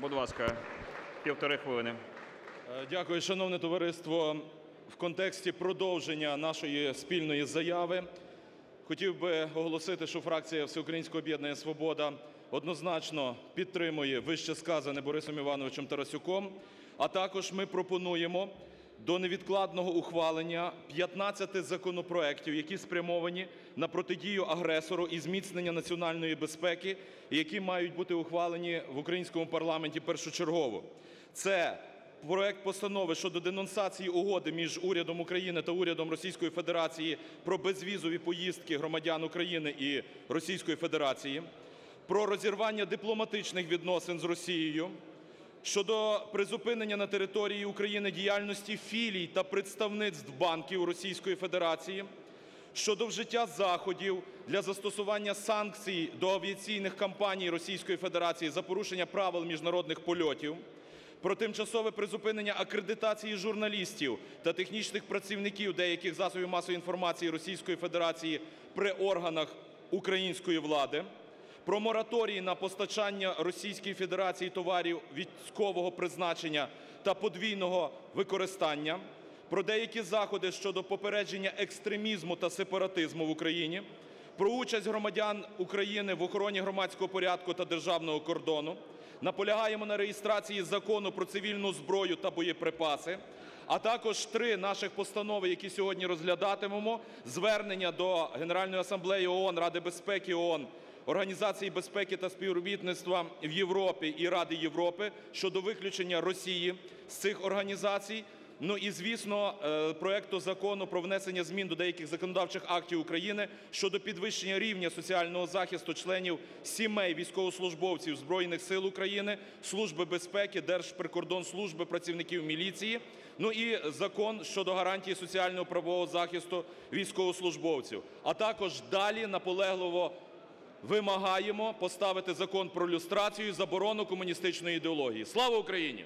Будь ласка, півтори хвилини. Е, Дякую, шановне товариство. В контексті продовження нашої спільної заяви хотів би оголосити, що фракція Всеукраїнського об'єднання "Свобода" однозначно підтримує вище сказане Борисом Івановичем Тарасюком. А також ми пропонуємо до невідкладного ухвалення 15 законопроектів, які спрямовані на протидію агресору і зміцнення національної безпеки, які мають бути ухвалені в українському парламенті першочергово. Це проект Постанови щодо денонсації Угоди між урядом України та урядом Російської Федерації про безвізові поїздки громадян України і Російської Федерації, про розірвання дипломатичних відносин з Росією, щодо призупинення на території України діяльності філій та представництв банків Російської Федерації, щодо вжиття заходів для застосування санкцій до авіаційних компаній Російської Федерації за порушення правил міжнародних польотів, про тимчасове призупинення акредитації журналістів та технічних працівників деяких засобів масової інформації Російської Федерації при органах української влади, про мораторій на постачання Російській Федерації товарів військового призначення та подвійного використання, про деякі заходи щодо попередження екстремізму та сепаратизму в Україні, про участь громадян України в охороні громадського порядку та державного кордону. Наполягаємо на реєстрації Закону про цивільну зброю та боєприпаси, а також три наших постанови, які сьогодні розглядатимемо: звернення до Генеральної асамблеї ООН, Ради безпеки ООН, Організації безпеки та співробітництва в Європі і Ради Європи щодо виключення Росії з цих організацій. Ну і, звісно, е, проекту Закону про внесення змін до деяких законодавчих актів України щодо підвищення рівня соціального захисту членів сімей військовослужбовців Збройних Сил України, Служби безпеки, Держприкордонслужби, працівників міліції, ну і Закон щодо гарантії соціального правового захисту військовослужбовців. А також далі наполегливо вимагаємо поставити Закон про люстрацію і заборону комуністичної ідеології. Слава Україні!